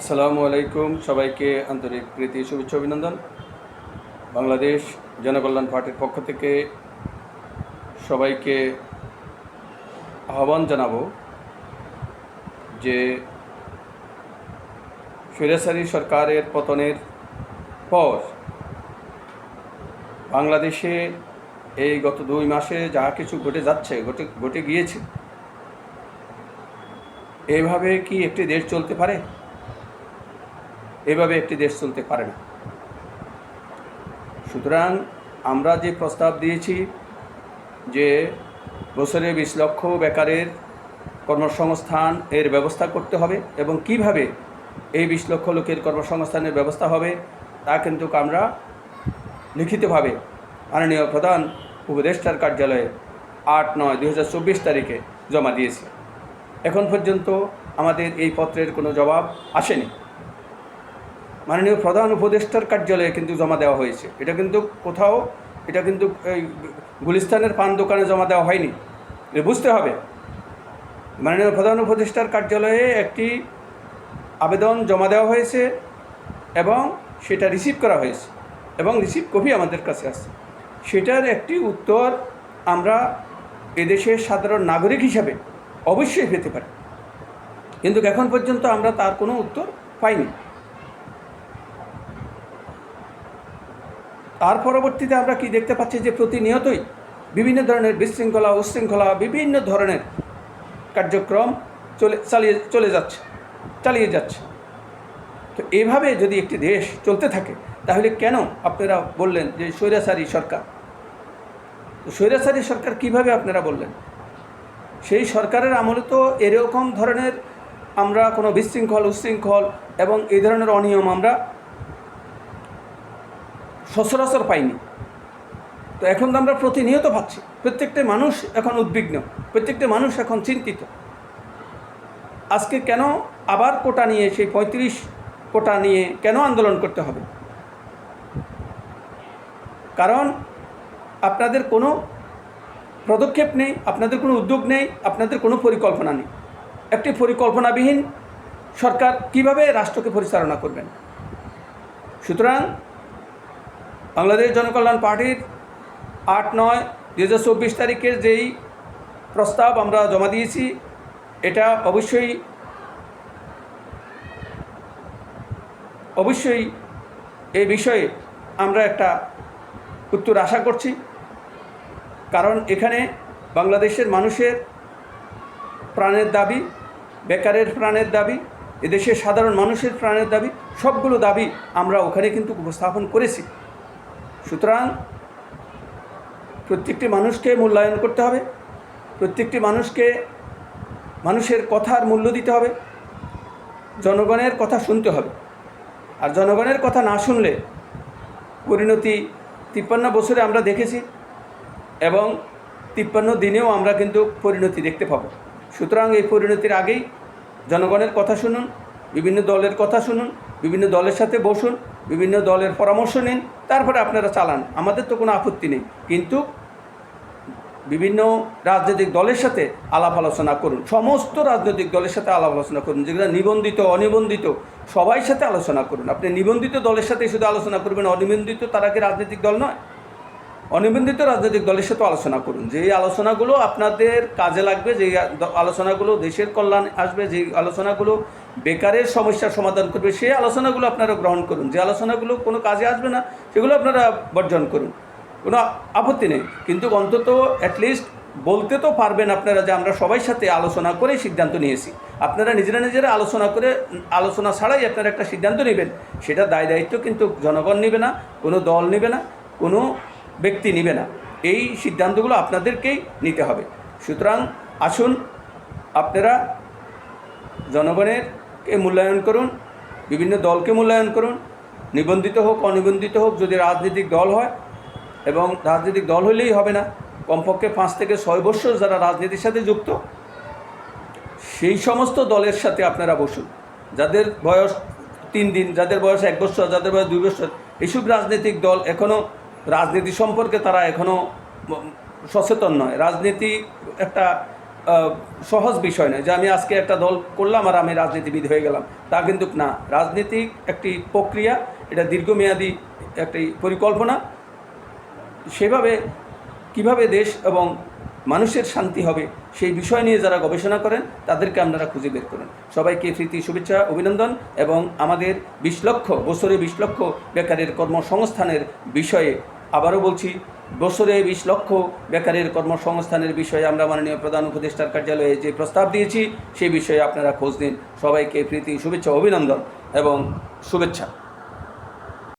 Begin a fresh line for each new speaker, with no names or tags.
আসসালামু আলাইকুম, সবাইকে আন্তরিক প্রীতি, শুভেচ্ছা, অভিনন্দন। বাংলাদেশ জনকল্যাণ পার্টির পক্ষ থেকে সবাইকে আহ্বান জানাব যে ফিরেসারি সরকারের পতনের পর বাংলাদেশে এই গত দুই মাসে যা কিছু ঘটে যাচ্ছে, ঘটে ঘটে গিয়েছে এইভাবে কি একটি দেশ চলতে পারে? এভাবে একটি দেশ চলতে পারে না। সুতরাং আমরা যে প্রস্তাব দিয়েছি যে বছরে বিশ লক্ষ বেকারের কর্মসংস্থান এর ব্যবস্থা করতে হবে এবং কীভাবে এই বিশ লক্ষ লোকের কর্মসংস্থানের ব্যবস্থা হবে তা কিন্তু আমরা লিখিতভাবে মাননীয় প্রধান উপদেষ্টার কার্যালয়ে আট নয় দুই তারিখে জমা দিয়েছি। এখন পর্যন্ত আমাদের এই পত্রের কোনো জবাব আসেনি। মাননীয় প্রধান উপদেষ্টার কার্যালয়ে কিন্তু জমা দেওয়া হয়েছে। এটা কিন্তু কোথাও, এটা কিন্তু এই গুলিস্তানের পান দোকানে জমা দেওয়া হয়নি। বুঝতে হবে। মাননীয় প্রধান উপদেষ্টার কার্যালয়ে একটি আবেদন জমা দেওয়া হয়েছে এবং সেটা রিসিভ করা হয়েছে এবং রিসিভ কপি আমাদের কাছে আসছে সেটার একটি উত্তর আমরা এদেশের সাধারণ নাগরিক হিসাবে অবশ্যই পেতে পারি। কিন্তু এখন পর্যন্ত আমরা তার কোনো উত্তর পাইনি। তার পরবর্তীতে আমরা কি দেখতে পাচ্ছি যে প্রতিনিয়তই বিভিন্ন ধরনের বিশৃঙ্খলা, উশৃঙ্খলা, বিভিন্ন ধরনের কার্যক্রম চলে, চালিয়ে, চলে যাচ্ছে, চালিয়ে যাচ্ছে। তো এভাবে যদি একটি দেশ চলতে থাকে, তাহলে কেন আপনারা বললেন যে স্বৈরাচারী সরকার? তো স্বৈরাচারী সরকার কীভাবে আপনারা বললেন? সেই সরকারের আমলে তো এরকম ধরনের আমরা কোনো বিশৃঙ্খল, উশৃঙ্খল এবং এই ধরনের অনিয়ম আমরা সচরাচর পাইনি। তো এখন তো আমরা প্রতিনিয়ত পাচ্ছি প্রত্যেকটা মানুষ এখন উদ্বিগ্ন, প্রত্যেকটা মানুষ এখন চিন্তিত। আজকে কেন আবার কোটা নিয়ে, সেই পঁয়ত্রিশ কোটা নিয়ে কেন আন্দোলন করতে হবে? কারণ আপনাদের কোনো পদক্ষেপ নেই, আপনাদের কোনো উদ্যোগ নেই, আপনাদের কোনো পরিকল্পনা নেই। একটি পরিকল্পনাবিহীন সরকার কীভাবে রাষ্ট্রকে পরিচালনা করবেন? সুতরাং বাংলাদেশ জনকল্যাণ পার্টির আট নয় দু হাজার চব্বিশ তারিখের যেই প্রস্তাব আমরা জমা দিয়েছি, এটা অবশ্যই অবশ্যই এই বিষয়ে আমরা একটা উত্তর আশা করছি। কারণ এখানে বাংলাদেশের মানুষের প্রাণের দাবি, বেকারের প্রাণের দাবি, এদেশের সাধারণ মানুষের প্রাণের দাবি, সবগুলো দাবি আমরা ওখানে কিন্তু উপস্থাপন করেছি। সুতরাং প্রত্যেকটি মানুষকে মূল্যায়ন করতে হবে, প্রত্যেকটি মানুষকে মানুষের কথার মূল্য দিতে হবে, জনগণের কথা শুনতে হবে। আর জনগণের কথা না শুনলে পরিণতি তিপ্পান্ন বছরে আমরা দেখেছি এবং তিপ্পান্ন দিনেও আমরা কিন্তু পরিণতি দেখতে পাবো। সুতরাং এই পরিণতির আগেই জনগণের কথা শুনুন, বিভিন্ন দলের কথা শুনুন, বিভিন্ন দলের সাথে বসুন বিভিন্ন দলের পরামর্শ নিন, তারপরে আপনারা চালান। আমাদের তো কোনো আপত্তি নেই। কিন্তু বিভিন্ন রাজনৈতিক দলের সাথে আলাপ আলোচনা করুন। সমস্ত রাজনৈতিক দলের সাথে আলাপ আলোচনা করুন, যেগুলো নিবন্ধিত, অনিবন্ধিত, সবাই সাথে আলোচনা করুন। আপনি নিবন্ধিত দলের সাথে শুধু আলোচনা করবেন, অনিবন্ধিত তারা কি রাজনৈতিক দল নয়? অনিবন্ধিত রাজনৈতিক দলের সাথে আলোচনা করুন। যেই আলোচনাগুলো আপনাদের কাজে লাগবে, যেই আলোচনাগুলো দেশের কল্যাণ আসবে, যেই আলোচনাগুলো বেকারের সমস্যার সমাধান করবে, সেই আলোচনাগুলো আপনারা গ্রহণ করুন। যে আলোচনাগুলো কোনো কাজে আসবে না, সেগুলো আপনারা বর্জন করুন। কোনো আপত্তি নেই। কিন্তু অন্তত অ্যাটলিস্ট বলতে তো পারবেন আপনারা যে আমরা সবাই সাথে আলোচনা করে সিদ্ধান্ত নিয়েছি। আপনারা নিজেরা নিজেরা আলোচনা করে, আলোচনা ছাড়াই আপনারা একটা সিদ্ধান্ত নেবেন। সেটা দায় দায়িত্ব কিন্তু জনগণ নেবে না, কোনো দল নেবে না, কোনো ব্যক্তি নিবে না। এই সিদ্ধান্তগুলো আপনাদেরকেই নিতে হবে। সুতরাং আসুন, আপনারা জনগণেরকে মূল্যায়ন করুন, বিভিন্ন দলকে মূল্যায়ন করুন, নিবন্ধিত হোক, অনিবন্ধিত হোক, যদি রাজনৈতিক দল হয়, এবং রাজনৈতিক দল হলেই হবে না। কমপক্ষে পাঁচ থেকে ছয় বছর যারা রাজনীতির সাথে যুক্ত, সেই সমস্ত দলের সাথে আপনারা বসুন। যাদের বয়স তিন দিন, যাদের বয়স এক বছর, যাদের বয়স দুই বছর এইসব রাজনৈতিক দল এখনও রাজনীতি সম্পর্কে তারা এখনও সচেতন নয়। রাজনীতি একটা সহজ বিষয় নয় যে আমি আজকে একটা দল করলাম আর আমি রাজনীতিবিদ হয়ে গেলাম। তা কিন্তু না। রাজনীতি একটি প্রক্রিয়া, এটা দীর্ঘমেয়াদী একটি পরিকল্পনা। সেভাবে কীভাবে দেশ এবং মানুষের শান্তি হবে সেই বিষয় নিয়ে যারা গবেষণা করেন, তাদেরকে আপনারা খুঁজে বের করেন। সবাইকে প্রীতি, শুভেচ্ছা, অভিনন্দন এবং আমাদের বিশ লক্ষ, বছরে বিশ লক্ষ বেকারের কর্মসংস্থানের বিষয়ে আবারও বলছি, বছরে বিশ লক্ষ বেকারের কর্মসংস্থানের বিষয়ে আমরা মাননীয় প্রধান উপদেষ্টার কার্যালয়ে যে প্রস্তাব দিয়েছি, সেই বিষয়ে আপনারা খোঁজ নিন। সবাইকে প্রীতি, শুভেচ্ছা, অভিনন্দন এবং শুভেচ্ছা।